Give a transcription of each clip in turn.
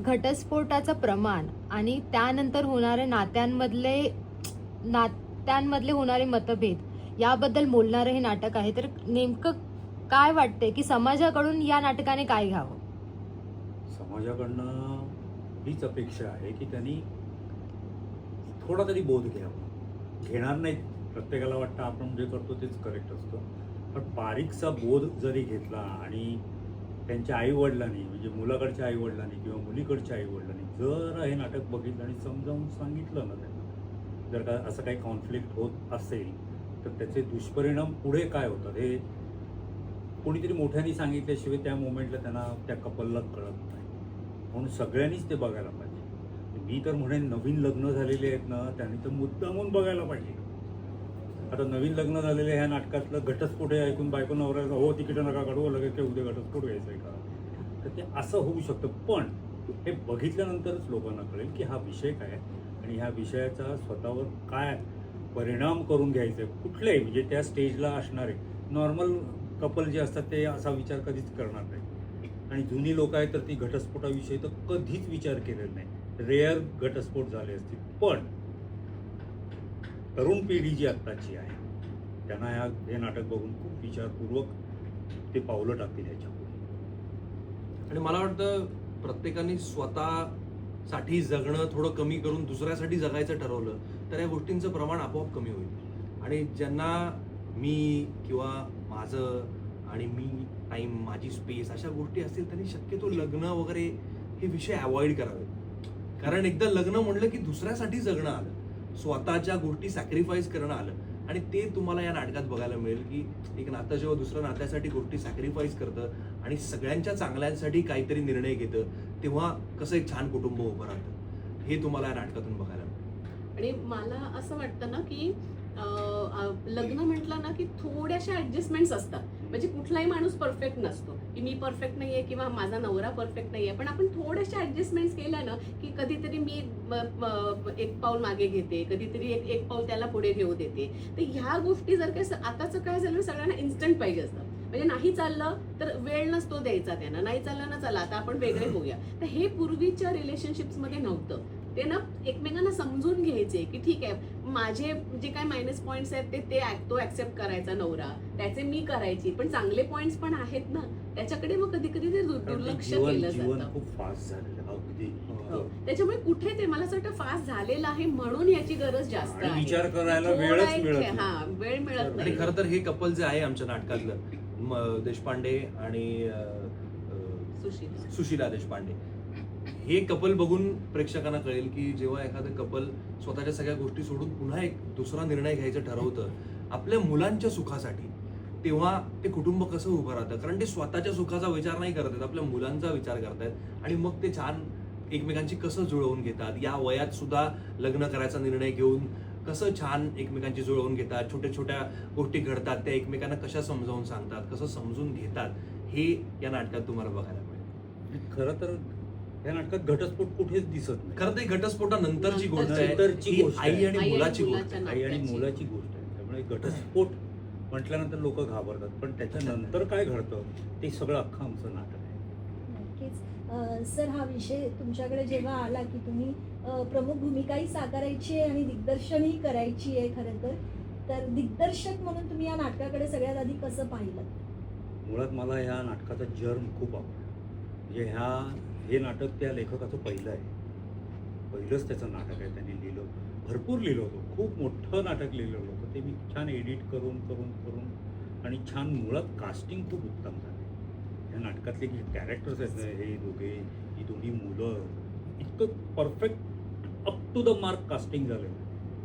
घटस्फोटाचं प्रमाण आणि त्यानंतर होणारे नात्यांमधले नात्यांमधले होणारे मतभेद याबद्दल बोलणारं हे नाटक आहे. तर नेमकं काय वाटतंय की समाजाकडून या नाटकाने काय घ्यावं? समाजाकडनं हीच अपेक्षा आहे की त्यांनी थोडा तरी बोध घ्यावा. घेणार नाहीत. प्रत्येकाला वाटतं आपण जे करतो तेच करेक्ट असतं. पण बारीकसा बोध जरी घेतला आणि त्यांच्या आईवडिलांनी म्हणजे मुलाकडच्या आईवडिलांनी किंवा मुलीकडच्या आईवडिलांनी जर हे नाटक बघितलं आणि समजावून सांगितलं ना त्यांना जर का असं काही कॉन्फ्लिक्ट होत असेल तर त्याचे दुष्परिणाम पुढे काय होतात हे कोणीतरी मोठ्याने सांगितल्याशिवाय त्या मोमेंटला त्यांना त्या कपलला कळत नाही. म्हणून सगळ्यांनीच ते बघायला पाहिजे. मी तर म्हणेन नवीन लग्न झालेले आहेत ना त्यांनी तर मुद्दामून बघायला पाहिजे. आता नवीन लग्न झालेले ह्या नाटकातलं घटस्फोट हे ऐकून बायको नवऱ्याला हो तिकीट नका काढू हो, लगेच ते उद्या घटस्फोट घ्यायचा आहे का? तर ते असं होऊ शकतं. पण हे बघितल्यानंतरच लोकांना कळेल की हा विषय काय आणि ह्या विषयाचा स्वतःवर काय परिणाम करून घ्यायचा आहे. कुठलंही म्हणजे त्या स्टेजला असणारे नॉर्मल कपल जे असतात ते असा विचार कधीच करणार नाही. आणि जुनी लोक आहेत तर ती घटस्फोटाविषयी तर कधीच विचार केलेला नाही. रेअर घटस्फोट झाले असतील. पण तरुण पिढी जी आत्ताची आहे त्यांना या हे नाटक बघून खूप विचारपूर्वक ते पावलं टाकतील ह्याच्यापुढे. आणि मला वाटतं प्रत्येकाने स्वतःसाठी जगणं थोडं कमी करून दुसऱ्यासाठी जगायचं ठरवलं तर या गोष्टींचं प्रमाण आपोआप कमी होईल. आणि ज्यांना मी किंवा माझं आणि मी टाईम माझी स्पेस अशा गोष्टी असतील त्यांनी शक्यतो लग्न वगैरे हे विषय अवॉइड करावे कारण एकदा लग्न म्हणलं की दुसऱ्यासाठी जगणं आलं. स्वतःच्या गोष्टी सॅक्रिफाईस करणं आलं. आणि ते तुम्हाला या नाटकात बघायला मिळेल की एक नातं जेव्हा दुसऱ्या नात्यासाठी गोष्टी सॅक्रिफाईस करतं आणि सगळ्यांच्या चांगल्यांसाठी काहीतरी निर्णय घेतं तेव्हा कसं एक छान कुटुंब उभं राहतं. हे तुम्हाला या नाटकातून बघायला मिळेल. आणि मला असं वाटतं ना की लग्न म्हटलं ना की थोड्याशा ॲडजस्टमेंट्स असतात. म्हणजे कुठलाही माणूस परफेक्ट नसतो. की मी परफेक्ट नाहीये किंवा माझा नवरा परफेक्ट नाहीये. पण आपण थोड्याशा ॲडजस्टमेंट्स केल्या ना की कधीतरी मी एक पाऊल मागे घेते. कधीतरी एक एक पाऊल त्याला पुढे घेऊ देते. तर ह्या गोष्टी जर काय आताचं काय झालं सगळ्यांना इन्स्टंट पाहिजे असतं. म्हणजे नाही चाललं तर वेळ नसतो द्यायचा त्यांना. नाही चाललं ना चला आता आपण वेगळे होऊया. तर हे पूर्वीच्या रिलेशनशिप्समध्ये नव्हतं. ते ना एकमेकांना समजून घ्यायचे की ठीक आहे माझे जे काय मायनस पॉइंट्स आहेत ते ते तो ऍक्सेप्ट करायचा नवरा. त्याचे मी करायची. पण चांगले पॉइंट्स पण आहेत ना. त्याच्याकडे मग कधी कधी ते दुर्लक्ष जीवन केलं जातं. खूप फास्ट झालेलं आहे, अगदी. हो. त्याच्यामुळे कुठे ते मला असं वाटतं फास्ट झालेलं आहे म्हणून याची गरज जास्त आहे. विचार करायला वेळच मिळत. हा वेळ मिळत नाही. खरं तर हे कपल जे आहे आमच्या नाटकातलं देशपांडे आणि सुशीला देशपांडे. हे कपल बघून प्रेक्षकांना कळेल की जेव्हा एखादं कपल स्वतःच्या सगळ्या गोष्टी सोडून पुन्हा एक दुसरा निर्णय घ्यायचं ठरवतं आपल्या मुलांच्या सुखासाठी तेव्हा ते कुटुंब कसं उभं राहतं? कारण ते स्वतःच्या सुखाचा विचार नाही करत आहेत आपल्या मुलांचा विचार करतायत आणि मग ते छान एकमेकांची कसं जुळवून घेतात? या वयात सुद्धा लग्न करायचा निर्णय घेऊन कसं छान एकमेकांची जुळवून घेतात? छोट्या छोट्या गोष्टी घडतात त्या एकमेकांना कशा समजावून सांगतात? कसं समजून घेतात? हे या नाटकात तुम्हाला बघायला मिळेल. खरं तर या नाटकात घटस्फोट कुठेच दिसत नाही. खरं तर ही घटस्फोटानंतरची गोष्ट नंतरची आहे ही गोष्ट आई. आणि आई आणि मुलाची गोष्ट मुलाच्या आहे. आई आणि नात्याची. मुलाची गोष्ट आहे. त्यामुळे घटस्फोट म्हटल्यानंतर लोक घाबरतात. पण त्याच्यानंतर काय घडतं? ते सगळं अख्खं आमचं नाटक आहे. नक्कीच. अ, सर हा विषय तुमच्याकडे जेव्हा आला की तुम्ही अ, प्रमुख भूमिकाही साकारायची आहे आणि दिग्दर्शनही करायची आहे खरं तर तर दिग्दर्शक म्हणून तुम्ही या नाटकाकडे सगळ्यात आधी कसं पाहिलं? मुळात मला ह्या नाटकाचा जर्म खूप आवडला. म्हणजे ह्या हे नाटक त्या लेखकाचं पहिलं आहे. पहिलंच त्याचं नाटक आहे. त्यांनी लिहिलं भरपूर लिहिलं होतं. खूप मोठं नाटक लिहिलेलं होतं. ते मी छान एडिट करून करून करून आणि छान मुळात कास्टिंग खूप उत्तम झाले. ह्या नाटकातले जे कॅरेक्टर्स आहेत ना हे दोघे ही दोन्ही मुलं इतकं perfect up to the mark casting झालं.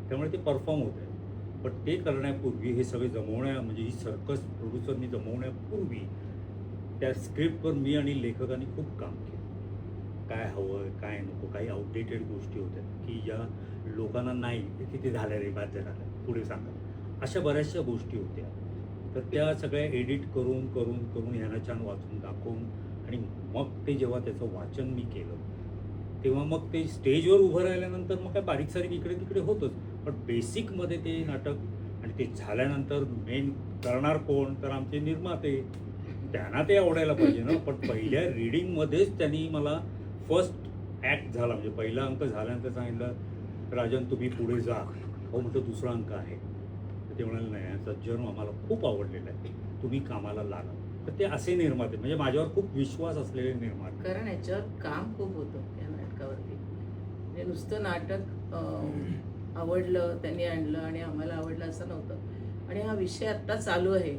त्यामुळे ते परफॉर्म होत आहे पण ते करण्यापूर्वी हे सगळे जमवण्या म्हणजे ही सर्कस प्रोड्युसरनी जमवण्यापूर्वी त्या स्क्रिप्टवर मी आणि लेखकांनी खूप काम केलं. काय हवं काय नको काही आउटडेटेड गोष्टी होत्या की ज्या लोकांना नाही ते किती झाल्या रे बाद झाल्या पुढे सांगा. अशा बऱ्याचशा गोष्टी होत्या. तर त्या सगळ्या एडिट करून करून करून ह्यांना छान वाचून दाखवून आणि मग ते जेव्हा त्याचं वाचन मी केलं तेव्हा मग ते स्टेजवर उभं राहिल्यानंतर मग काय बारीक सारीक इकडे तिकडे होतंच. पण बेसिकमध्ये ते नाटक आणि ते झाल्यानंतर मेन करणार कोण? तर आमचे निर्माते. त्यांना ते आवडायला पाहिजे ना. पण पहिल्या रिडिंगमध्येच त्यांनी मला फर्स्ट ॲक्ट झाला म्हणजे पहिला अंक झाल्यानंतर सांगितलं राजन तुम्ही पुढे जा. हो म्हणतो दुसरा अंक आहे. तर ते म्हणाले नाही याचा जन्म आम्हाला खूप आवडलेला आहे. तुम्ही कामाला लागा. तर ते असे निर्माते म्हणजे माझ्यावर खूप विश्वास असलेले निर्माते कारण याच्यावर काम खूप होतं या नाटकावरती. म्हणजे नुसतं नाटक आवडलं त्यांनी आणलं आणि आम्हाला आवडलं असं नव्हतं. आणि हा विषय आत्ता चालू आहे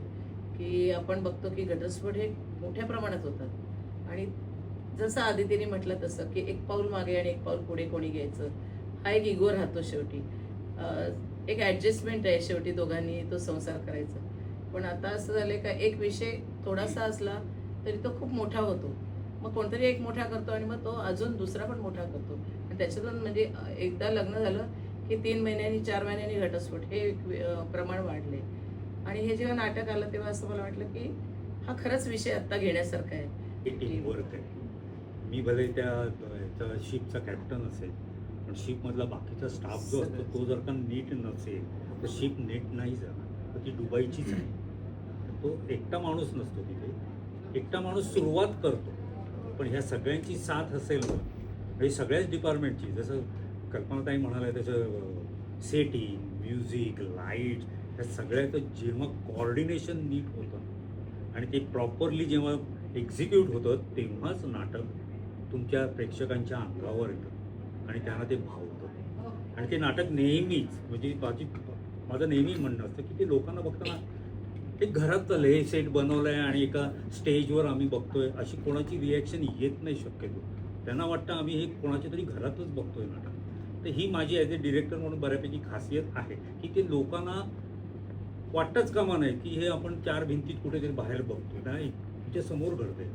की आपण बघतो की घटस्फोट हे मोठ्या प्रमाणात होतात. आणि जसं आदितीने म्हटलं तसं की एक पाऊल मागे आणि एक पाऊल पुढे कोणी घ्यायचं हा एक इगो राहतो शेवटी. एक ॲडजस्टमेंट आहे शेवटी दोघांनी तो संसार करायचा. पण आता असं झालं का एक विषय थोडासा असला तरी तो खूप मोठा होतो. मग कोणतरी एक मोठा करतो आणि मग तो अजून दुसरा पण मोठा करतो. आणि त्याच्यातून म्हणजे एकदा लग्न झालं की तीन महिन्यांनी चार महिन्यांनी घटस्फोट हे एक प्रमाण वाढले आणि हे जेव्हा नाटक आलं तेव्हा असं मला वाटलं की हा खरंच विषय आत्ता घेण्यासारखा आहे. हे आहे मी भले त्या याचा शिपचा कॅप्टन असेल पण शिपमधला बाकीचा स्टाफ जो असतो तो जर का नीट नसेल तर शिप नीट नाही जाणार. तर ती डुबायचीच आहे. तो एकटा माणूस नसतो तिथे. एकटा माणूस सुरुवात करतो. पण ह्या सगळ्यांची साथ असेल ना म्हणजे सगळ्याच डिपार्टमेंटची जसं कल्पनाताई म्हणाल्या त्याचं सेटिंग म्युझिक लाइट ह्या सगळ्याचं जेव्हा कॉर्डिनेशन नीट होतं आणि ते प्रॉपरली जेव्हा एक्झिक्यूट होतं तेव्हाच नाटक तुमच्या प्रेक्षकांच्या अंगावर येतं. आणि त्यांना ते भावतं. आणि ते नाटक नेहमीच म्हणजे माझी माझं नेहमी म्हणणं असतं की ते लोकांना बघताना ते घरात चाललं हे सेट बनवलं आहे आणि एका स्टेजवर आम्ही बघतोय अशी कोणाची रिॲक्शन येत नाही शक्यतो. त्यांना वाटतं आम्ही हे कोणाच्या तरी घरातच बघतोय नाटक. तर ही माझी ॲज अ डिरेक्टर म्हणून बऱ्यापैकी खासियत आहे की ते लोकांना वाटतंच कामा नाही की हे आपण चार भिंतीत कुठेतरी बाहेर बघतोय. नाही तुमच्यासमोर घडतंय.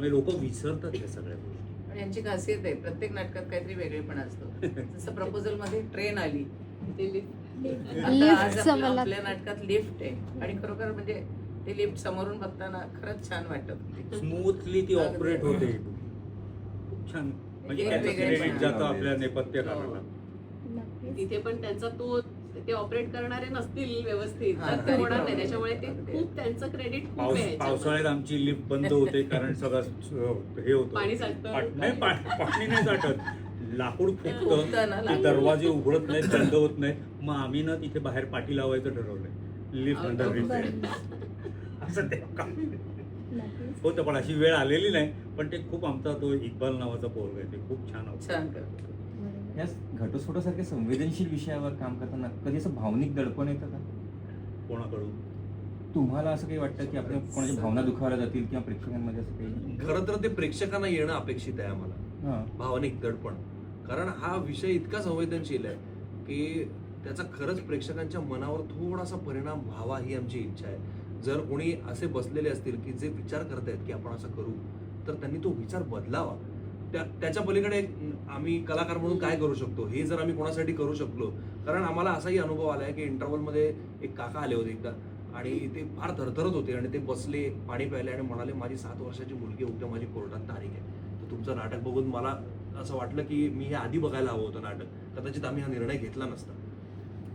त्यामुळे लोक विसरतात या सगळ्या गोष्टी. आणि यांची खासियत आहे प्रत्येक नाटकात काहीतरी वेगळेपण असतं. जसं प्रपोजलमध्ये ट्रेन आली ते लिफ्ट. आता आज आपल्या नाटकात लिफ्ट आहे. आणि खरोखर म्हणजे ते लिफ्ट समोरून बघताना खरंच छान वाटत. होती स्मूथली ती. ऑपरेट होते. खूप छान. म्हणजे एक त्याचं वेगळेपण क्रेडिट आहे. जातं आपल्या नेपथ्यकाराला नक्कीच तिथे पण त्यांचा तो ते ऑपरेट करणारे नसतील व्यवस्थित तर ते होणार. नाही त्याच्यामुळे ते. खूप त्यांचं क्रेडिट खूप आहे. पावसाळ्यात आमची लिफ्ट बंद होते कारण सगळं हे होतं पाणी साठतं. नाही पाणी नाही साठत लाकूड फुटतं. दरवाजे उघडत नाहीत बंद होत नाहीत मग आम्ही ना तिथे बाहेर पाठी लावायचं ठरवलंय लिफ्ट अंडर बरं. असं ते काम नक्कीच होतं पण अशी वेळ आलेली नाही पण ते खूप आमचा तो इक्बाल नावाचा पोरगा आहे ते खूप छान होतं. या घटस्फोटासारख्या संवेदनशील विषयावर काम करताना कधी असं भावनिक दडपण येतं का? कोणाकडून? तुम्हाला असं काही वाटतं की आपल्या कोणाच्या भावना दुखावल्या जातील किंवा प्रेक्षकांमध्ये असं काही? खरं तर ते प्रेक्षकांना येणं अपेक्षित आहे आम्हाला. भावनिक दडपण. कारण हा विषय इतका संवेदनशील आहे की त्याचा खरंच प्रेक्षकांच्या मनावर थोडासा परिणाम व्हावा ही आमची इच्छा आहे. जर कोणी असे बसलेले असतील की जे विचार करतायत की आपण असं करू तर त्यांनी तो विचार बदलावा. त्याच्या पलीकडे आम्ही कलाकार म्हणून काय करू शकतो? हे जर आम्ही कोणासाठी करू शकलो कारण आम्हाला असाही अनुभव आलाय की इंटरव्हलमध्ये एक काका आले होते एकदा आणि ते फार थरथरत होते आणि ते बसले पाणी प्यायले आणि म्हणाले माझी सात वर्षाची मुलगी उद्या माझी कोर्टात तारीख आहे. तर तुमचं नाटक बघून मला असं वाटलं की मी हे आधी बघायला हवं होतं नाटक. कदाचित आम्ही हा निर्णय घेतला नसता.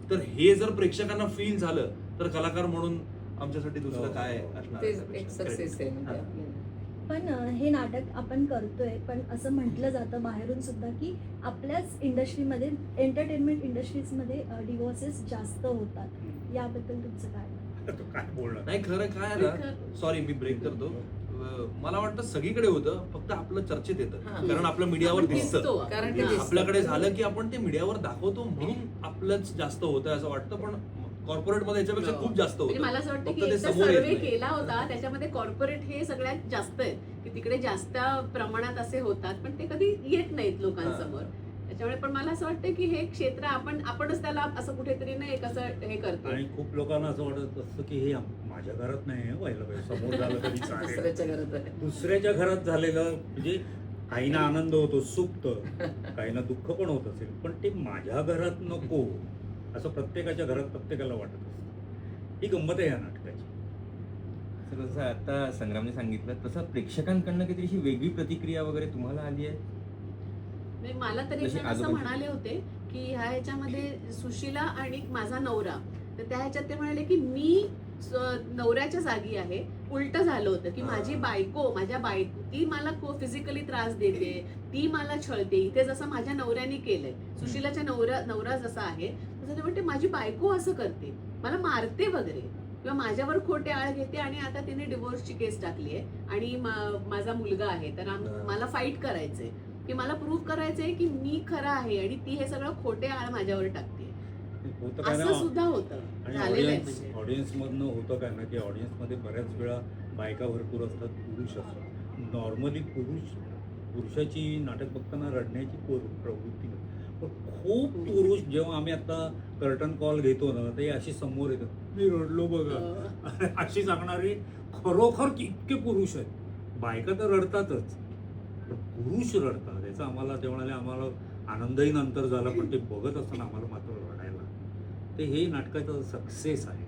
तर हे जर प्रेक्षकांना फील झालं तर कलाकार म्हणून आमच्यासाठी दुसरं काय असणार? म्हणजे हा. हे नाटक आपण करतोय पण असं म्हटलं जातं बाहेरून सुद्धा की आपल्याच इंडस्ट्रीमध्ये एंटरटेनमेंट इंडस्ट्रीजमध्ये डिवोर्सेस जास्त होतात. याबद्दल तुमचं काय? बोलणार? नाही खरं काय आहे ना सॉरी मी ब्रेक करतो. मला वाटतं सगळीकडे होतं फक्त आपलं चर्चेत येतं. हा. कारण आपलं मीडियावर आपण दिसतं. आपल्याकडे झालं की आपण ते मीडियावर दाखवतो म्हणून आपलंच जास्त होतं असं वाटतं पण कॉर्पोरेटमध्ये याच्यापेक्षा हो. खूप जास्त म्हणजे होतं. मला असं वाटतं की सर्वे नाही. केला होता त्याच्यामध्ये कॉर्पोरेट हे सगळ्यात जास्त आहे की तिकडे जास्त प्रमाणात असे होतात पण ते कधी येत नाहीत लोकांसमोर. त्याच्यामुळे पण मला असं वाटतं की हे क्षेत्र आपण आपणच त्याला असं कुठेतरी ना एक असं हे करतो आणि खूप लोकांना असं वाटत असतं की हे माझ्या घरात नाही आहे व्हायला पाहिजे. समोर झालं तरी चालेल. दुसऱ्याच्या घरात झालेलं म्हणजे काहींना आनंद होतो सुप्त काहींना दुःख पण होत असेल. पण ते माझ्या घरात नको. असं प्रत्येकाच्या घरात प्रत्येकाला वाटत असतं. ही गंमत आहे या नाटकाची. तर जसं आता संग्रामने सांगितलं तसं प्रेक्षकांकडनं काहीतरी अशी वेगळी प्रतिक्रिया वगैरे तुम्हाला आली आहे? नाही, मला तरी जशी असं आजोबांची. म्हणाले होते की ह्या ह्याच्यामध्ये सुशीला आणि माझा नवरा. तर त्या ह्याच्यात ते म्हणाले की मी स- नवऱ्याच्या जागी आहे. उलट झालं होतं की. माझी बायको माझ्या बाय ती मला फिजिकली त्रास देते ती मला छळते. इथे जसं माझ्या नवऱ्याने केलंय. सुशिलाच्या नवरा नवरा जसा आहे तसं ते म्हणते माझी बायको असं करते मला मारते वगैरे किंवा माझ्यावर खोटे आळ घेते आणि आता तिने डिवोर्सची केस टाकली आहे आणि माझा मुलगा आहे तर. मला फाईट करायचंय की मला प्रूव्ह करायचंय की मी खरं आहे आणि ती हे सगळं खोटे आळ माझ्यावर टाकते. असं सुद्धा होतं. ऑडियन्स म्हणजे. मधनं होतं काय ना की ऑडियन्समध्ये बऱ्याच वेळा बायका भरपूर असतात पुरुष असतात. नॉर्मली पुरुष पुरुषाची नाटक बघताना रडण्याची पोर- प्रवृत्ती खूप पुरुष जेव्हा आम्ही आता कर्टन कॉल घेतो ना ते अशी समोर येतात. मी रडलो बघा. अं, अशी सांगणारे खरोखर इतके पुरुष आहेत. बायका तर रडतातच. पण पुरुष रडतात. याचा आम्हाला ते म्हणाले आम्हाला आनंदही नंतर झाला पण ते बघत असताना आम्हाला मात्र रडायला ते हे नाटकाचं सक्सेस आहे.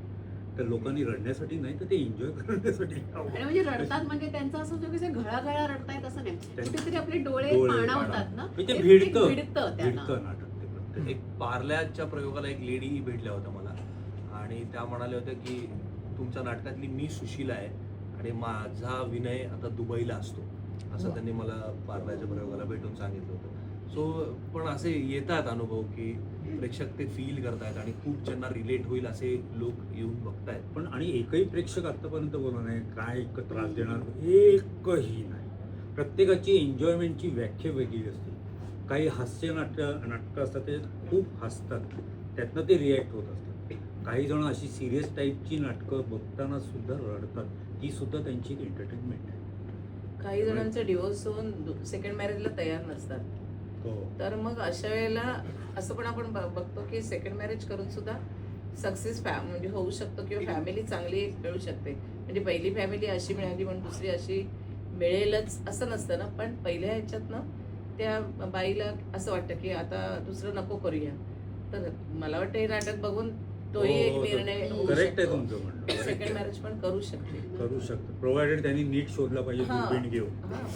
तर लोकांनी रडण्यासाठी नाही तर ते एन्जॉय करण्यासाठी आणि म्हणजे रडतात म्हणजे त्यांचं असं होतं की ते घळाघळा रडतायत असं नाही. कुठेतरी आपले डोळे पाणावतात ना? म्हणजे भिडतं. भिडतं नाटक ते प्रत्येक. एक पार्ल्याच्या प्रयोगाला एक लेडी भेटल्या होत्या मला. आणि त्या म्हणाल्या होत्या की तुमच्या नाटकातली मी सुशीला आहे आणि माझा विनय आता दुबईला असतो. असं. त्यांनी मला पार्ल्याच्या प्रयोगाला भेटून सांगितलं होतं. सो पण असे येतात अनुभव की प्रेक्षक ते फील करतायत आणि खूप ज्यांना रिलेट होईल असे लोक येऊन बघतायत. पण आणि एकही प्रेक्षक आतापर्यंत बोलला नाही काय इतकं त्रास देणार? एकही नाही. प्रत्येकाची एन्जॉयमेंटची व्याख्या वेगळी असते. काही हास्य नाट्य नाटकं असतात ते खूप हसतात. त्यातनं ते रिॲक्ट होत असतात. काही जण अशी सिरियस टाईपची नाटकं बघताना सुद्धा रडतात. ती सुद्धा त्यांची एंटरटेनमेंट आहे. काही जणांचं डिवोर्स होऊन सेकंड मॅरेजला तयार नसतात. तर मग अशा वेळेला असं पण आपण बघतो की सेकंड मॅरेज करून सुद्धा सक्सेस फॅ म्हणजे होऊ शकतो किंवा फॅमिली चांगली मिळू शकते. म्हणजे पहिली फॅमिली अशी मिळाली म्हणून दुसरी अशी मिळेलच असं नसतं ना. पण पहिल्या ह्याच्यातनं त्या बाईला असं वाटतं की आता दुसरं नको करूया. तर मला वाटतं हे नाटक बघून तोही हो, एक हो, निर्णय होऊ करेक्ट आहे. तुमचं म्हणणं. सेकंड मॅरेज पण करू शकते. करू शकतो. प्रोव्हायडेड त्यांनी नीट शोधला पाहिजे हा. घेऊन हा.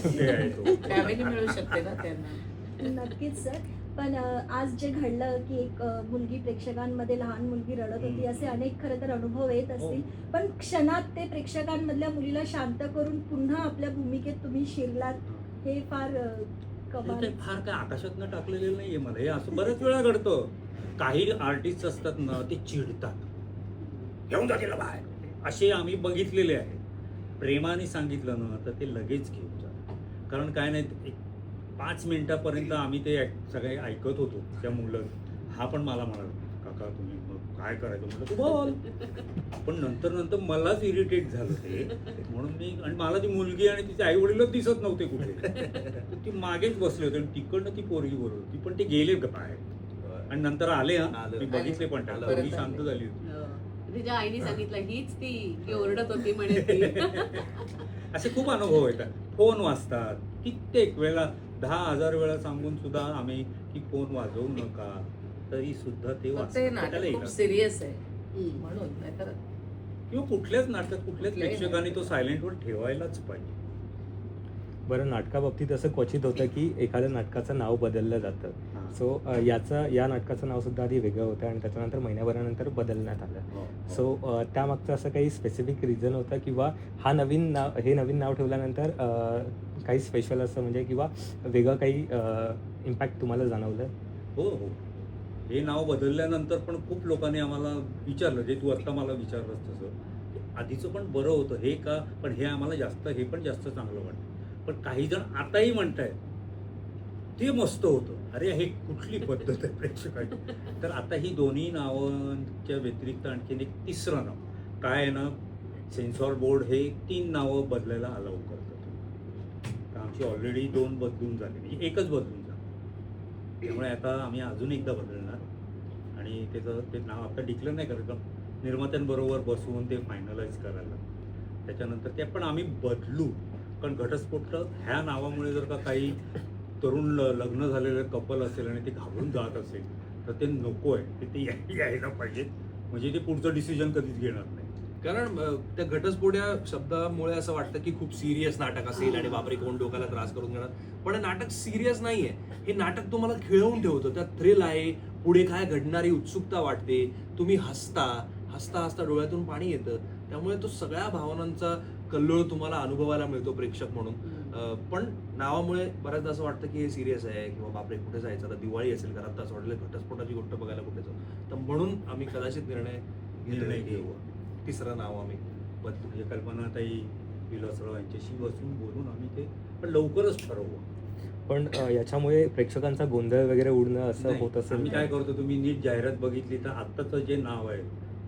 फॅमिली मिळू शकते ना त्यांना. नक्कीच सर. पण आज जे घडलं की एक मुलगी प्रेक्षकांमध्ये लहान मुलगी रडत होती. असे अनेक खरं तर अनुभव येत असतील. पण क्षणात ते प्रेक्षकांमधल्या मुलीला शांत करून पुन्हा आपल्या भूमिकेत तुम्ही शिरलात हे फार कमाल फार काय आकाशातनं टाकलेलं नाहीये मला. हे असं बऱ्याच वेळा घडतं. काही आर्टिस्ट असतात ना ते चिडतात. घेऊन जा तिला बाहेर. असे आम्ही बघितलेले आहे. प्रेमाने सांगितलं ना तर ते लगेच घेऊन जातात. कारण काय नाही पाच मिनिटापर्यंत आम्ही ते सगळे ऐकत होतो त्या मुलं. हा पण मला म्हणाला काका तुम्ही मग काय करायचं? म्हटलं तू बोल. पण नंतर नंतर मलाच इरिटेट झालं ते. म्हणून मी आणि मला ती मुलगी आणि तिचे आई वडीलच दिसत नव्हते कुठे. ती मागेच बसले होते. आणि तिकडनं ती पोरगी बोलत होती. पण ते गेले का बाहेर. आणि नंतर आले हा. मी बघितले पण त्या आलं. पोरगी शांत झाली होती. अं, तिच्या आईने सांगितलं हीच ती की ओरडत होती म्हणे ती. असे खूप अनुभव येतात. फोन वाजतात. कित्येक वेळा दहा हजार वेळा सांगून सुद्धा आम्ही की फोन वाजवू नका तरी सुद्धा ते हे त्याला नाटक खूप. सिरियस आहे हम्म. म्हणून नाहीतर किंवा कुठल्याच नाटकात कुठल्याच कुठल्याही प्रेक्षकाने तो सायलेंटवर ठेवायलाच पाहिजे बरं नाटकाबाबतीत असं क्वचित होतं की एखाद्या नाटकाचं नाव बदललं जातं हा. सो याचं या नाटकाचं नाव सुद्धा आधी वेगळं होतं आणि त्याच्यानंतर महिन्याभरानंतर बदलण्यात आलं हो, हो. सो अ, त्यामागचं असं काही स्पेसिफिक रिझन होतं किंवा हा नवीन नाव हे नवीन नाव ठेवल्यानंतर अ, काही स्पेशल असं म्हणजे किंवा वेगळं काही इम्पॅक्ट तुम्हाला जाणवलं हो हो. हे नाव बदलल्यानंतर पण खूप लोकांनी आम्हाला विचारलं जे तू आत्ता मला विचारलंस तसं आधीचं पण बरं होतं हे का? पण हे आम्हाला जास्त हे पण जास्त चांगलं वाटतं. पण काही जण आताही म्हणतायत ते मस्त होतं. अरे हे कुठली पद्धत आहे प्रेक्षकांची? तर आता ही दोन्ही नावांच्या व्यतिरिक्त आणखीन एक तिसरं नाव. काय आहे ना सेन्सॉर बोर्ड हे तीन नावं बदलायला आलं करतात आमची ऑलरेडी दोन बदलून झाली. म्हणजे एकच बदलून झाली. त्यामुळे आता आम्ही अजून एकदा बदलणार. आणि त्याचं ते नाव आता डिक्लेअर नाही करत कारण निर्मात्यांबरोबर बसवून ते फायनलाइज करायला. त्याच्यानंतर ते पण आम्ही बदलू. कारण घटस्फोट ह्या नावामुळे जर का काही तरुण ल- लग्न झालेलं कपल असेल आणि ते घाबरून जात असेल तर ते नको आहे ते ते यायला पाहिजे. म्हणजे ते पुढचं डिसिजन कधीच घेणार नाही. कारण त्या घटस्फोट या शब्दामुळे असं वाटतं की खूप सिरियस नाटक असेल आणि बापरे कोण डोक्याला त्रास करून घेणार. पण नाटक सिरियस नाहीये. हे नाटक तुम्हाला खिळवून ठेवतं. त्यात थ्रिल आहे पुढे काय घडणारी उत्सुकता वाटते तुम्ही हसता हसता हसता डोळ्यातून पाणी येतं. त्यामुळे तो सगळ्या भावनांचा कल्लोळ तुम्हाला अनुभवायला मिळतो प्रेक्षक म्हणून. पण नावामुळे बऱ्याचदा असं वाटतं की हे सिरियस आहे किंवा बापरे कुठे जायचं? आता दिवाळी असेल घरात असं वाटलं घटस्फोटाची गोष्ट बघायला कुठे जाऊ? तर म्हणून आम्ही कदाचित निर्णय निर्णय घेऊ. तिसरं नाव आम्ही. बदलू म्हणजे कल्पनाताई विलासराव यांच्याशी बसून बोलून आम्ही ते पण लवकरच ठरवू. पण याच्यामुळे प्रेक्षकांचा गोंधळ वगैरे उडणं असं होत असेल आम्ही काय करतो तुम्ही नीट जाहिरात बघितली तर आत्ताचं जे नाव आहे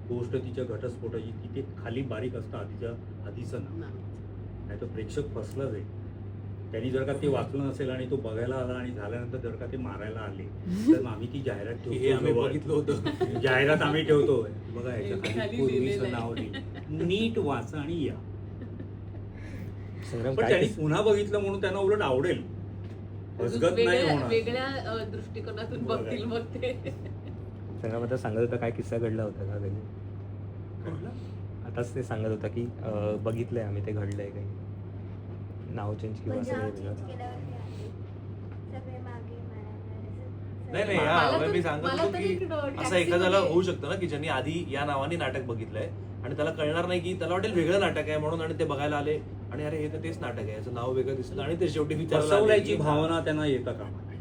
गोष्ट तिच्या घटस्फोटाची तिथे खाली बारीक असतं आधीच्या आधीचं नाव. नाही. तर प्रेक्षक फसलं जाईल त्यांनी जर का ते वाचलं नसेल आणि तो बघायला आला आणि झाल्यानंतर जर का ते मारायला आले तर आम्ही ती जाहिरात हे ठेवतो आम्ही. बघितलं होतं. जाहिरात आम्ही ठेवतो. बघा याच्या पूर्वीचं. नाव नीट वाचा आणि या. पण त्यांनी पुन्हा बघितलं म्हणून त्यांना उलट आवडेल. फसगत नाही वेगळ्या होणार. वेगळ्या अ, दृष्टिकोनातून बघा. बघतील मग ते. सांगत होता काय किस्सा घडला होता का कुठला? आताच ते सांगत होता की बघितलंय आम्ही ते घडलंय काही. नाव चेंज किंवा म्हणजे असं काही आले. सगळे मागे मारायला नाही नाही हा, मला मग तर- मी सांगत मला होतो तर की एक असं taxi एखाद्याला मध्ये- होऊ शकतं ना की ज्यांनी आधी या नावाने नाटक बघितलंय आणि त्याला कळणार नाही की त्याला वाटेल वेगळं नाटक आहे म्हणून आणि ते बघायला आले आणि अरे हे तर तेच नाटक आहे याचं नाव वेगळं दिसलं आणि ते शेवटी विचारायला आले की- भावना त्यांना येता कामा नये.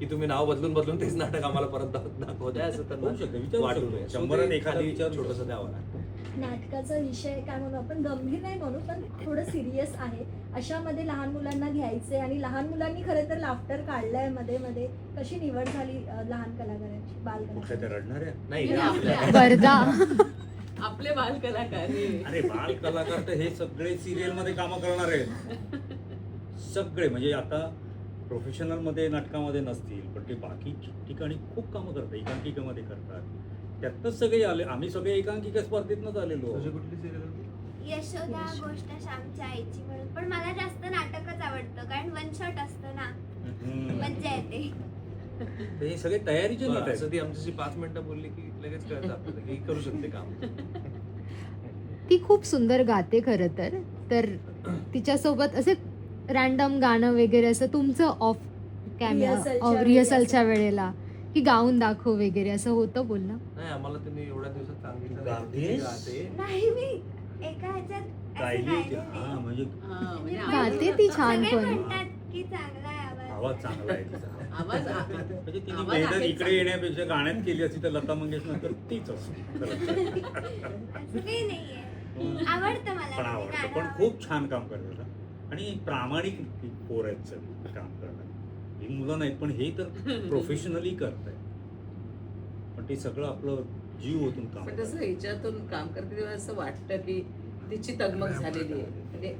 की तुम्ही नाव बदलून बदलून तेच नाटक आम्हाला परत दाख- दाखवताय असं होऊ शकतं, विचारू वाटू. नये. So शंभरात ते एखादा खाली विचारू छोटंसं शकतो. द्यावं लागतं नाटकाचा विषय काय म्हणू आपण? गंभीर नाही म्हणू पण थोडं सिरियस आहे. अशामध्ये लहान मुलांना घ्यायचे आणि लहान मुलांनी खरं तर लाफ्टर काढलायमध्ये मध्ये. कशी निवड झाली लहान कलाकारांची बाल वर्धा. आपले बाल कलाकार. अरे बाल कलाकार तर हे सगळे सिरियलमध्ये काम करणार आहेत. सगळे म्हणजे आता प्रोफेशनलमध्ये नाटकामध्ये नसतील पण ते बाकी ठिकाणी खूप कामं करतात. एकांकिकेमध्ये करतात. त्यातच सगळे आले. आम्ही सगळे एकांकिका स्पर्धेतनच आलेलो. तुझी कुठली होती? यशोदा गोष्ट श्यामच्या आईची म्हणून. पण मला जास्त नाटकच आवडतं कारण वन शॉट असतं ना. मज्जा येते. तर हे सगळे तयारीचे नट असं ती आमच्याशी पाच मिनिटं बोलली की लगेच कळतं आपल्याला की करू शकते काम. ती खूप सुंदर गाते खरं तर. तर तिच्यासोबत असे रॅन्डम गाणं वगैरे असं तुमचं ऑफ कॅमेरा Rehearsal च्या रिहर्सलच्या वेळेला. की गाऊन दाखव वगैरे असं होतं बोलणं नाही आम्हाला त्यांनी एवढ्या दिवसात सांगितलं गातेस? गाते. नाही मी एका ह्याच्यात असं गायली गायलेलं हा आहे. म्हणजे हा, म्हणजे गाते ती छान सगळे पण. म्हणतात की चांगला आहे आवाज आवाज चांगला आहे तिचा आवाज आ- म्हणजे तिने आवाज मेहनत आहे इकडे चांगला. येण्यापेक्षा गाण्यात केली असती तर लता मंगेशकर तीच असते असं काही नाहीये आवडतं मला पण म्हणजे आवडतं गाणं पण. खूप छान काम करतात हा. आणि प्रामाणिक पोर आहेत सगळी काम ही मुलं नाहीत पण हे तर प्रोफेशनली करत पण ते सगळं आपलं जीव ओतून काम पण. तसं हिच्यातून काम करते तेव्हा असं वाटतं की तिची तगमग झालेली आहे. म्हणजे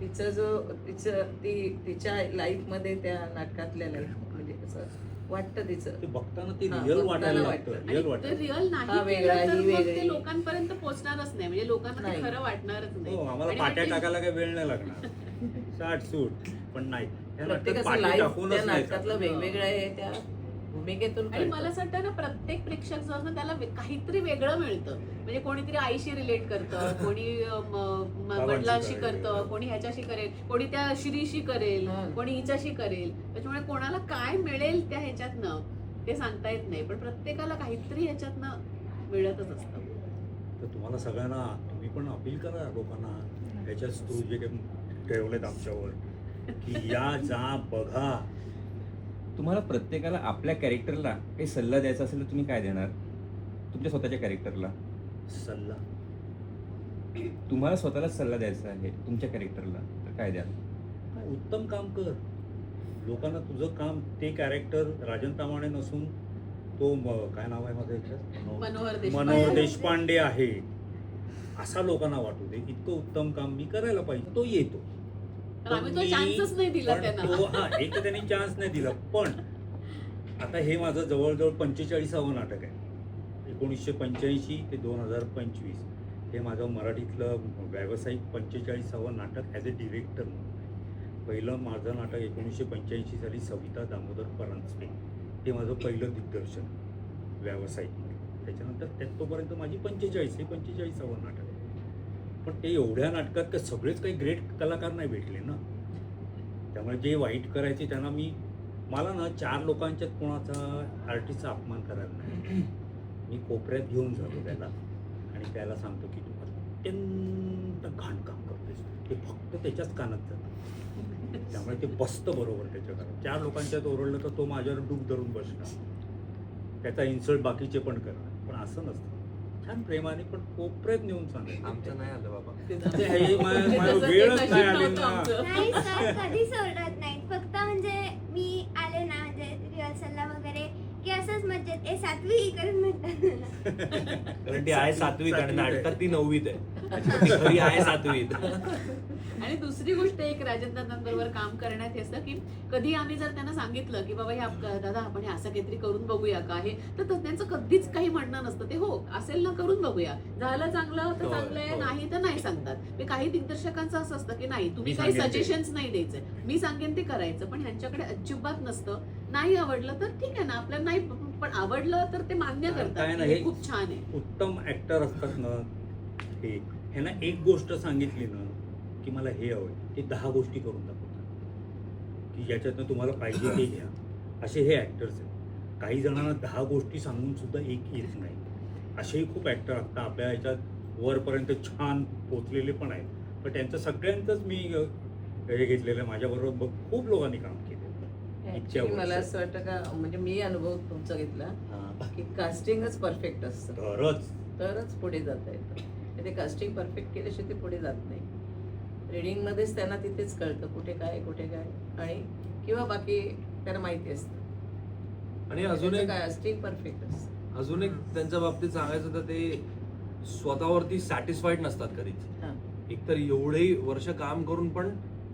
तिचं जो तिचं ती तिच्या लाईफमध्ये त्या नाटकातल्या लाईफ म्हणजे असं वाटतं तिचं. ते बघताना ते रिअल वाटायला वाटतं. लागतं रिअल ते वाटायला रिअल हा नाही ही लोकांपर्यंत पोहोचणारच नाही. म्हणजे लोकांना. खरं वाटणारच नाही. हो आम्हाला आणि पाट्या ते- टाकायला काही वेळ नाही लागणार. साठ सूट. पण नाही. प्रत्येकाचं लाईफ त्या नाटकातलं. वेगवेगळं आहे त्या भूमिकेतून आणि. मला असं वाटतं ना प्रत्येक प्रेक्षक जो असतो त्याला काहीतरी वेगळं मिळतं म्हणजे कोणीतरी आईशी रिलेट करतं कोणी वडिलांशी. करतं कोणी ह्याच्याशी करेल कोणी त्या श्रीशी करेल. कोणी हिच्याशी करेल त्याच्यामुळे कोणाला काय मिळेल त्या ह्याच्यातनं ते सांगता येत नाही पण प्रत्येकाला काहीतरी ह्याच्यातनं मिळतच असतं तर तुम्हाला सगळ्यांना तुम्ही पण अपील करा लोकांना याच्या थ्रू जे काही ठेवलेत आमच्यावर की या जा बघा. तुम्हाला प्रत्येकाला आपल्या कॅरेक्टरला काही सल्ला द्यायचा असेल तर तुम्ही काय देणार? तुमच्या स्वतःच्या कॅरेक्टरला सल्ला. तुम्हाला स्वतःलाच सल्ला द्यायचा आहे तुमच्या कॅरेक्टरला तर काय द्याल? काय उत्तम काम कर. लोकांना तुझं काम ते कॅरेक्टर राजन तामाणे नसून तो म- काय नाव आहे माझं याच्यात मनोहर मनोहर देशपांडे देशपांडे आहे. असा लोकांना वाटू दे. इतकं उत्तम काम मी करायला पाहिजे तो येतो. तर आम्ही तो पण मी- चान्सच नाही दिला पण त्यांना. तो हा एक तर त्यांनी चान्स नाही दिला. पण आता हे माझं जवळजवळ पंचेचाळीसावं नाटक आहे. एकोणीसशे पंच्याऐंशी ते दोन हजार पंचवीस. हे माझं मराठीतलं व्यावसायिक पंचेचाळीसावं नाटक ॲज अ डिरेक्टर म्हणून. पहिलं माझं नाटक एकोणीसशे पंच्याऐंशी साली सविता दामोदर परांजपे. हे माझं पहिलं दिग्दर्शन व्यावसायिक त्याच्यानंतर त्यात तोपर्यंत माझी पंचेचाळीस हे पंचेचाळीसावं नाटक आहे. पण ते एवढ्या नाटकात का सगळेच काही ग्रेट कलाकार नाही भेटले ना? त्यामुळे जे वाईट करायचे त्यांना मी मला ना चार लोकांच्यात कोणाचा आर्टिस्टचा अपमान करायला नाही मी कोपऱ्यात घेऊन जातो त्याला आणि त्याला सांगतो की तू अत्यंत घाण काम करतेस ते फक्त त्याच्याच कानात जातं. त्यामुळे ते बसतं बरोबर त्याच्या कानात. चार लोकांच्यात ओरडलं तर तो माझ्यावर डूब धरून बसणार. त्याचा इन्सल्ट बाकीचे पण करणार. पण असं नसतं. छान प्रेमाने पण कोपऱ्यात नेऊन सांगायचं. आमचं नाही आलं बाबा. ते हे मा- मला वेळच नाही आली ना. नाही सर कधीच ओरडत नाहीत फक्त म्हणजे मी आले ना म्हणजे रिहर्सलला वगैरे की असंच मजेत ए सातवी करून म्हणतात कारण ती आहे सातवीत आणि. नाटकात ती नववीत आहे. ती खरी आहे सातवीत. आणि दुसरी गोष्ट एक राजन काम करण्यात हे असतं की कधी आम्ही जर त्यांना सांगितलं की बाबा हे आप- दादा आपण हे असं काहीतरी करून बघूया का हे? तर त्यांचं कधीच काही म्हणणं नसतं. ते हो असेल ना करून बघूया. झालं चांगलं तर हो, चांगलं आहे हो. नाही तर नाही सांगतात. ते काही दिग्दर्शकांचं असं असतं की नाही तुम्ही काही. सजेशन्स नाही द्यायचे. मी सांगेन ते करायचं. पण ह्यांच्याकडे अजिबात नसतं. नाही आवडलं तर ठीक आहे ना आपल्याला नाही पण आवडलं तर ते मान्य करतात ना, हे खूप छान आहे. उत्तम ऍक्टर असतात ना हे. ह्यांना एक गोष्ट सांगितली ना की मला हे हवंय ते दहा गोष्टी करून दाखवतात. की ज्याच्यातनं तुम्हाला पाहिजे ते घ्या. असे हे ऍक्टर्स आहेत. काही जणांना दहा गोष्टी सांगून सुद्धा एक येत नाही. असेही खूप ऍक्टर आता आपल्या ह्याच्यात वरपर्यंत छान पोचलेले पण आहेत. पण त्यांचं सगळ्यांचंच मी हे घेतलेलं आहे. माझ्याबरोबर खूप लोकांनी काम केलं. Actually मला असं वाटतं का म्हणजे मी अनुभव तुमचा घेतला की कास्टिंगच परफेक्ट असतं. तरच. तरच पुढे जाता येतं. ते कास्टिंग परफेक्ट केल्याशिवाय ते पुढे जात नाही. रिडिंगमध्येच त्यांना तिथेच कळतं कुठे काय कुठे काय आणि किंवा बाकी त्यांना माहिती असतं. आणि अजून एक कास्टिंग परफेक्ट असतं. अजून एक त्यांच्या बाबतीत सांगायचं तर ते स्वतःवरती सॅटिस्फाईड नसतात कधीच. हां. एकतर एवढेही वर्ष काम करून पण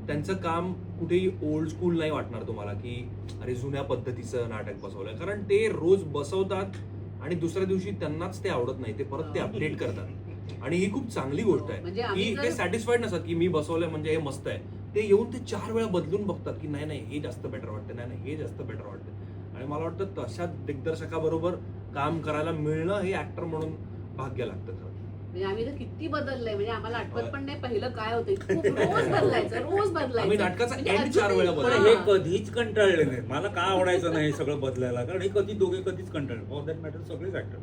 त्यांचं काम कुठेही ओल्ड स्कूल नाही वाटणार तुम्हाला की अरे जुन्या पद्धतीचं नाटक बसवलंय. कारण ते रोज बसवतात आणि दुसऱ्या दिवशी त्यांनाच ते आवडत नाही. ते परत ते अपडेट करतात. आणि ही खूप चांगली गोष्ट आहे. म्हणजे की ते सॅटिस्फाईड नसतात की मी बसवलंय म्हणजे हे मस्त आहे. ते येऊन ते चार वेळा बदलून बघतात की नाही नाही हे जास्त बेटर वाटतं नाही नाही हे जास्त बेटर वाटतं आणि मला वाटतं तशा दिग्दर्शकाबरोबर काम करायला मिळणं हे ऍक्टर म्हणून भाग्य लागतं खरं म्हणजे आम्ही तर किती बदललंय म्हणजे आम्हाला आठवत. पण नाही पहिलं काय होतं खूप रोज बदलायचं रोज बदलायचं. नाटकाचा म्हणजे end चार अजूनही- वेळा पण बदलला. हे कधीच कंटाळले नाही. मला का आवडायचं नाही हे सगळं बदलायला? कारण हे कधी दोघे कधीच कंटाळले फॉर दॅट मॅटर सगळेच ऍक्टर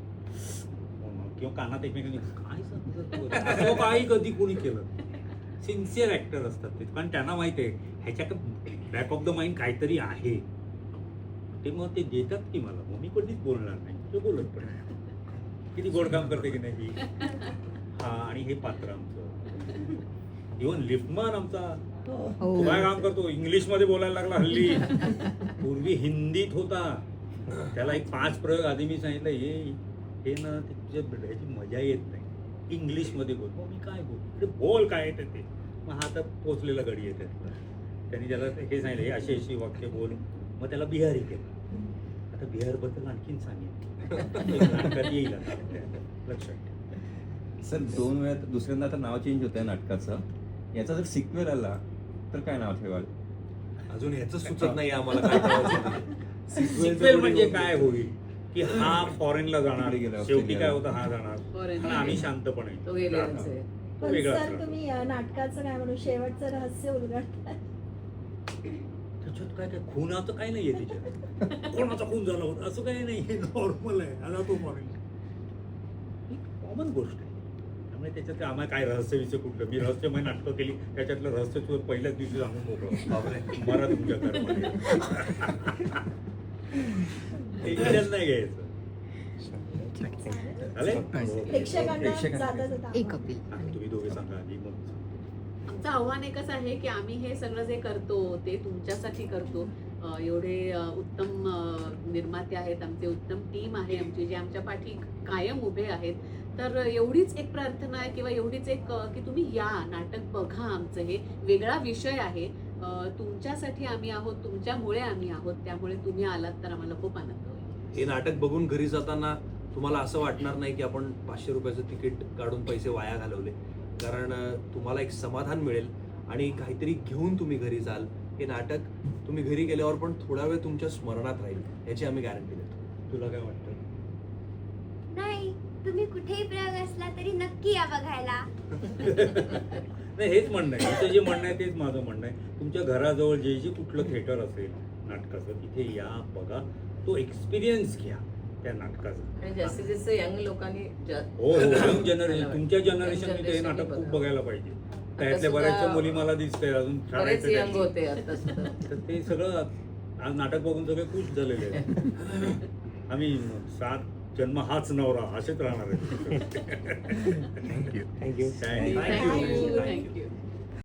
किंवा कानात एकमेकांनी काय सांगतो तू?" असं काही कधी कोणी केलं सिन्सिअर ऍक्टर असतात ते. कारण त्यांना माहिती आहे ह्याच्यात बॅक ऑफ द माइंड काहीतरी आहे. ते मग ते देतात की मला. मग मी कधीच बोलणार नाही. ते बोलत पण नाही. किती गोड काम करते की नाही ही? हा आणि हे पात्र आमचं. इव्हन लिफ्टमन आमचा तो काय काम करतो. इंग्लिशमध्ये बोलायला लागला हल्ली. पूर्वी हिंदीत होता. त्याला एक पाच प्रयोग आधी मी सांगितलं हे हे ना ते तुझ्या ह्याची मजा येत नाही. इंग्लिशमध्ये बोल मी काय बोल? बोल काय येतं ते? मग हा आता पोचलेला गडी येते त्यांनी त्याला ते हे सांगितलं हे अशी अशी वाक्य बोल मग त्याला बिहारी केलं. आता बिहारबद्दल आणखीन सांगितलं नाटकात येईल आता? लक्षात ठेव. सर दोन वेळा दुसऱ्यांदा आता नाव चेंज होत आहे नाटकाचं. याचा जर सिक्वेल आला तर काय नाव ठेवाल? अजून ह्याच सुचत नाही आम्हाला काय करायचं ते. Sequel चं Sequel म्हणजे काय होईल? की हा फॉरेनला जाणार. तिकडे गेला, शेवटी. काय होतं? हा जाणार. Foreign. आणि आम्ही शांतपणे. तो गेलेलाच आहे. तो पण वेगळाच सर. तुम्ही अ, नाटकाचं काय म्हणू? शेवटचं रहस्य उलगडताय. काय काय खुनाचं काय नाहीये त्याच्यात कोणाचा खून झाला होता? असं काही नाही. हे नॉर्मल आहे. आला तो फॉरेन ही कॉमन गोष्ट आहे. त्यामुळे त्याच्यात आम्हाला काय रहस्य विषय कुठलं? मी रहस्यमय नाटकं केली. त्याच्यातलं रहस्य तुला पहिल्याच दिवशी सांगून मोकळं. मरा तुमच्या टेन्शन नाही घ्यायचं. एक अपील हा, तुम्ही दोघे सांगा आधी. आमचं आव्हान एकच आहे की आम्ही हे सगळं जे करतो ते तुमच्यासाठी करतो. एवढे उत्तम निर्माते आहेत आमचे उत्तम टीम आहे आमची जे आमच्या पाठी कायम उभे आहेत. तर एवढीच एक प्रार्थना आहे किंवा एवढीच एक की तुम्ही या नाटक बघा आमचं हे वेगळा विषय आहे. तुमच्यासाठी आम्ही आहोत तुमच्यामुळे आम्ही आहोत त्यामुळे तुम्ही आलात तर आम्हाला खूप आनंद होईल. हे नाटक बघून घरी जाताना तुम्हाला असं वाटणार नाही की आपण पाचशे रुपयाचं तिकीट काढून पैसे वाया घालवले. कारण तुम्हाला एक समाधान मिळेल आणि काहीतरी घेऊन तुम्ही घरी जाल. हे नाटक तुम्ही घरी गेल्यावर पण थोडा वेळ तुमच्या स्मरणात राहील याची आम्ही गॅरंटी देतो. तुला काय वाटतं? नाही तुम्ही कुठेही प्रयोग असला तरी नक्की या बघायला. नाही हेच म्हणणं आहे. तुमचं जे म्हणणं आहे तेच माझं म्हणणं आहे. तुमच्या घराजवळ जे जे कुठलं थिएटर असेल नाटकाचं तिथे या बघा. तो एक्सपिरियन्स घ्या. त्या नाटकाचा. आणि जास्तीत जास्त यंग लोकांनी जा- हो हो. यंग जनरेशन तुमच्या. जनरेशनने ते नाटक खूप बघायला पाहिजे. त्यातल्या सुद्धा बऱ्याचशा मुली मला दिसते अजून बरेच शाळेचे यंग त्यांचे. होते आता सुद्धा. तर ते सगळं आज नाटक बघून सगळे खुश झालेले आहेत. आम्ही सात जन्म हाच नवरा असेच राहणार आहे थँक्यू थँक्यू थँक्यू थँक्यू